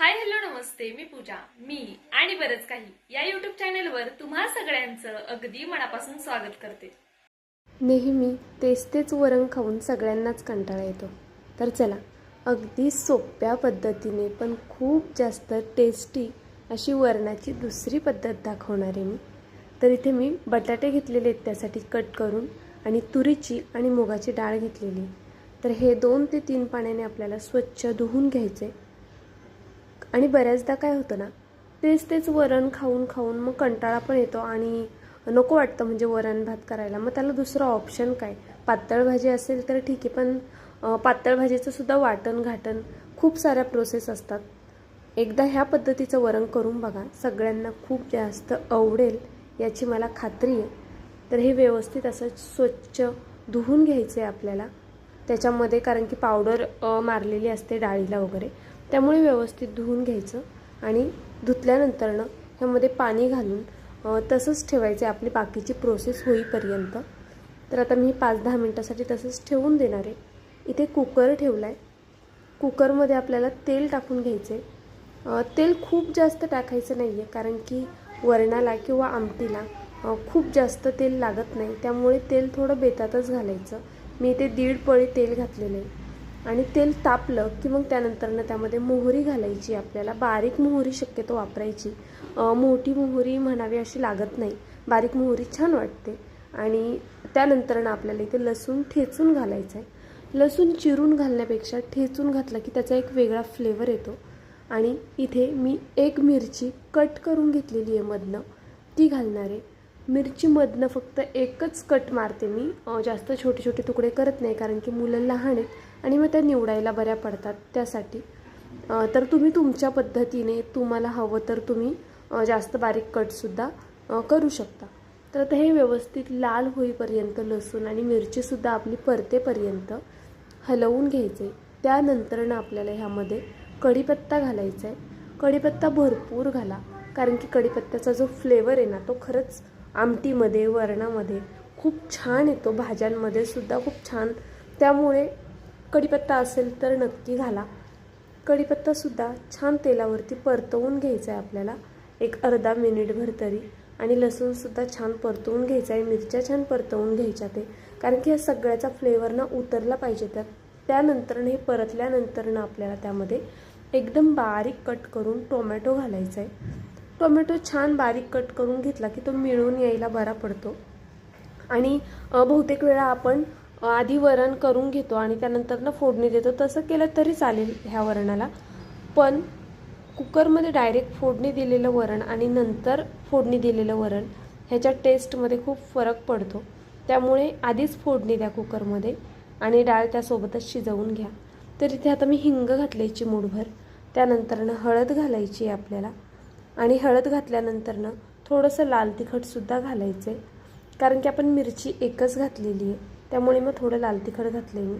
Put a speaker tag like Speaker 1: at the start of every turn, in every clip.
Speaker 1: Hi hello नमस्ते मी पूजा मी आणि बरंच काही. या युट्यूब चॅनेलवर तुम्हा सगळ्यांचं अगदी मनापासून स्वागत करते.
Speaker 2: नेहमी तेच तेच वरण खाऊन सगळ्यांनाच कंटाळा येतो. तर चला अगदी सोप्या पद्धतीने पण खूप जास्त टेस्टी अशी वरणाची दुसरी पद्धत दाखवणार आहे मी. तर इथे मी बटाटे घेतलेले आहेत त्यासाठी कट करून आणि तुरीची आणि मुगाची डाळ घेतलेली तर हे दोन ते तीन पाण्याने आपल्याला स्वच्छ धुवून घ्यायचे आणि बऱ्याचदा काय होतं ना तेच तेच वरण खाऊन खाऊन मग कंटाळा पण येतो आणि नको वाटतं म्हणजे वरण भात करायला. मग त्याला दुसरं ऑप्शन काय? पातळ भाजी असेल तर ठीक आहे पण पातळ भाजीचं सुद्धा वाटण घाटण खूप साऱ्या प्रोसेस असतात. एकदा ह्या पद्धतीचं वरण करून बघा सगळ्यांना खूप जास्त आवडेल याची मला खात्री आहे. तर हे व्यवस्थित असं स्वच्छ धुवून घ्यायचं आहे आपल्याला. त्याच्यामध्ये कारण की पावडर मारलेली असते डाळीला वगैरे. त्यामुळे व्यवस्थित धुवून घ्यायचं आणि धुतल्यानंतरनं ह्यामध्ये पाणी घालून तसंच ठेवायचे आपली बाकीची प्रोसेस होईपर्यंत. तर आता मी पाच दहा मिनटासाठी तसंच ठेवून देणार आहे. इथे कुकर ठेवला आहे कुकरमध्ये आपल्याला तेल टाकून घ्यायचे तेल खूप जास्त टाकायचं नाही आहे कारण की वरणाला किंवा आमटीला खूप जास्त तेल लागत नाही. त्यामुळे तेल थोडं बेतातच घालायचं. मी इथे दीड पळी तेल घातलेलं आहे. आणि तेल तापलं की मग त्यानंतरनं त्यामध्ये मोहरी घालायची आपल्याला बारीक मोहरी शक्यतो वापरायची. मोठी मोहरी म्हणावी अशी लागत नाही. बारीक मोहरी छान वाटते. आणि त्यानंतरनं आपल्याला इथे लसूण ठेचून घालायचं आहे लसूण चिरून घालण्यापेक्षा ठेचून घातला की त्याचा एक वेगळा फ्लेवर येतो. आणि इथे मी एक मिरची कट करून घेतलेली आहे मधनं. ती घालणार आहे. मिरचीमधनं फक्त एकच कट मारते मी. जास्त छोटे छोटे तुकडे करत नाही कारण की मुलं लहान आहेत आणि मग त्या निवडायला बऱ्या पडतात त्यासाठी. तर तुम्ही तुमच्या पद्धतीने तुम्हाला हवं तर तुम्ही जास्त बारीक कटसुद्धा करू शकता. तर आता हे व्यवस्थित लाल होईपर्यंत लसूण आणि मिरचीसुद्धा आपली परतेपर्यंत हलवून घ्यायचे. त्यानंतरनं आपल्याला ह्यामध्ये कढीपत्ता घालायचा आहे कढीपत्ता भरपूर घाला कारण की कढीपत्त्याचा जो फ्लेवर आहे ना तो खरंच आमटीमध्ये वरणामध्ये खूप छान येतो भाज्यांमध्ये सुद्धा खूप छान. त्यामुळे कढीपत्ता असेल तर नक्की घाला. कढीपत्तासुद्धा छान तेलावरती परतवून घ्यायचा आहे आपल्याला. एक अर्धा मिनिटभर तरी. आणि लसूणसुद्धा छान परतवून घ्यायचा आहे मिरच्या छान परतवून घ्यायच्या ते. कारण की या सगळ्याचा फ्लेवर ना उतरला पाहिजे त्यात त्यानंतरनं हे परतल्यानंतरनं आपल्याला त्यामध्ये एकदम बारीक कट करून टोमॅटो घालायचा आहे टोमॅटो छान बारीक कट करून घेतला की तो मिळून यायला बरा पडतो. आणि बहुतेक वेळा आपण आधी वरण करून घेतो आणि त्यानंतरनं फोडणी देतो. तसं केलं तरी चालेल ह्या वरणाला. पण कुकरमध्ये डायरेक्ट फोडणी दिलेलं वरण आणि नंतर फोडणी दिलेलं वरण ह्याच्या टेस्टमध्ये खूप फरक पडतो. त्यामुळे आधीच फोडणी द्या कुकरमध्ये आणि डाळ त्यासोबतच शिजवून घ्या. तर इथे आता मी हिंग घातल्याची मूठभर त्यानंतरनं हळद घालायची आहे आपल्याला. आणि हळद घातल्यानंतरनं थोडंसं लाल तिखटसुद्धा घालायचं आहे कारण की आपण मिरची एकच घातलेली आहे. त्यामुळे मग थोडं लाल तिखट घातले मी.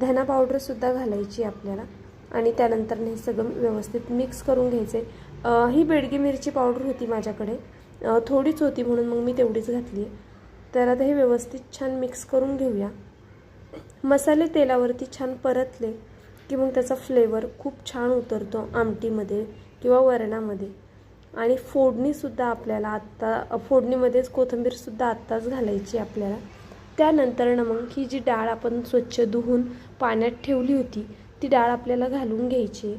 Speaker 2: धना पावडरसुद्धा घालायची आपल्याला. आणि त्यानंतर हे सगळं व्यवस्थित मिक्स करून घ्यायचे ही बेडगी मिरची पावडर होती माझ्याकडे. थोडीच होती म्हणून मग मी तेवढीच घातली आहे तर आता हे व्यवस्थित छान मिक्स करून घेऊया. मसाले तेलावरती छान परतले की मग त्याचा फ्लेवर खूप छान उतरतो आमटीमध्ये किंवा वरणामध्ये. आणि फोडणीसुद्धा आपल्याला आत्ता फोडणीमध्येच कोथिंबीरसुद्धा आत्ताच घालायची आपल्याला. त्यानंतरनं मग ही जी डाळ आपण स्वच्छ धुवून पाण्यात ठेवली होती ती डाळ आपल्याला घालून घ्यायची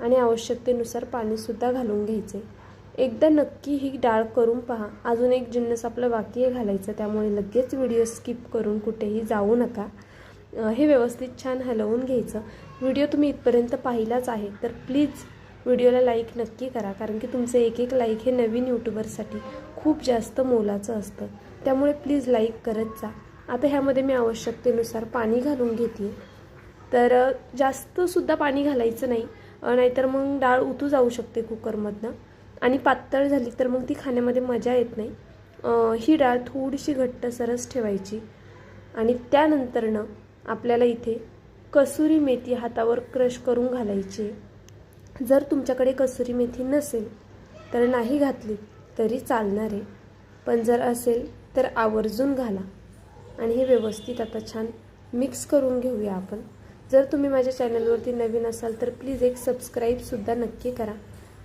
Speaker 2: आणि आवश्यकतेनुसार पाणीसुद्धा घालून घ्यायचे एकदा नक्की ही डाळ करून पहा. अजून एक जिन्नस आपलं बाकी आहे घालायचं त्यामुळे लगेच व्हिडिओ स्किप करून कुठेही जाऊ नका. हे व्यवस्थित छान हलवून घ्यायचं. व्हिडिओ तुम्ही इथपर्यंत पाहिलाच आहे तर प्लीज व्हिडिओला लाईक नक्की करा कारण की तुमचं एक एक लाईक हे नवीन यूट्यूबरसाठी खूप जास्त मोलाचं असतं. त्यामुळे प्लीज लाईक करत जा. आता ह्यामध्ये मी आवश्यकतेनुसार पाणी घालून घेते. तर जास्तसुद्धा पाणी घालायचं नाही. नाहीतर मग डाळ उतू जाऊ शकते कुकरमधनं. आणि पातळ झाली तर मग ती खाण्यामध्ये मजा येत नाही. ही डाळ थोडीशी घट्ट सरस ठेवायची. आणि त्यानंतरनं आपल्याला इथे कसुरी मेथी हातावर क्रश करून घालायची. आहे. जर तुमच्याकडे कसुरी मेथी नसेल तर नाही घातली तरी चालणार आहे. पण जर असेल तर आवर्जून घाला. आणि हे व्यवस्थित आता छान मिक्स करून घेऊया आपण. जर तुम्ही माझ्या चॅनलवरती नवीन असाल तर प्लीज एक सबस्क्राईबसुद्धा नक्की करा.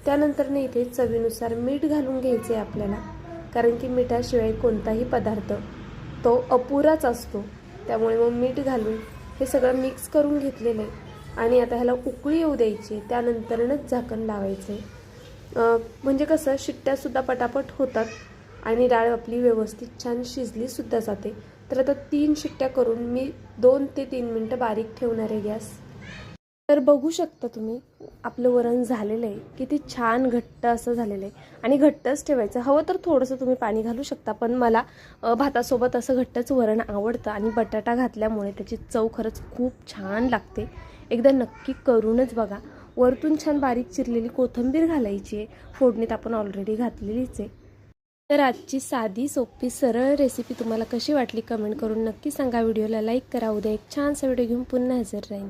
Speaker 2: त्यानंतरने इथे चवीनुसार मीठ घालून घ्यायचे आहे आपल्याला. कारण की मिठाशिवाय कोणताही पदार्थ तो अपुराच असतो. त्यामुळे मग मीठ घालून हे सगळं मिक्स करून घेतलेलं आहे. आणि आता ह्याला उकळी येऊ द्यायची. त्यानंतरनच झाकण लावायचं. आहे म्हणजे कसं शिट्ट्यासुद्धा पटापट होतात आणि डाळ आपली व्यवस्थित छान शिजलीसुद्धा जाते. तर आता तीन शिट्ट्या करून मी दोन ते तीन मिनटं बारीक ठेवणार आहे गॅस. तर बघू शकता तुम्ही आपलं वरण झालेलं आहे. किती छान घट्ट असं झालेलं आहे. आणि घट्टच ठेवायचं. हवं तर थोडंसं तुम्ही पाणी घालू शकता पण मला भातासोबत असं घट्टच वरण आवडतं. आणि बटाटा घातल्यामुळे त्याची चव खरंच खूप छान लागते. एकदा नक्की करूनच बघा. वरतून छान बारीक चिरलेली कोथिंबीर घालायची आहे. फोडणीत आपण ऑलरेडी घातलेलीच आहे. तर आजची साधी सोपी सरळ रेसिपी तुम्हाला कशी वाटली कमेंट करून नक्की सांगा. व्हिडिओला लाईक करा. उद्या एक छानसा व्हिडिओ घेऊन पुन्हा हजर राहीन.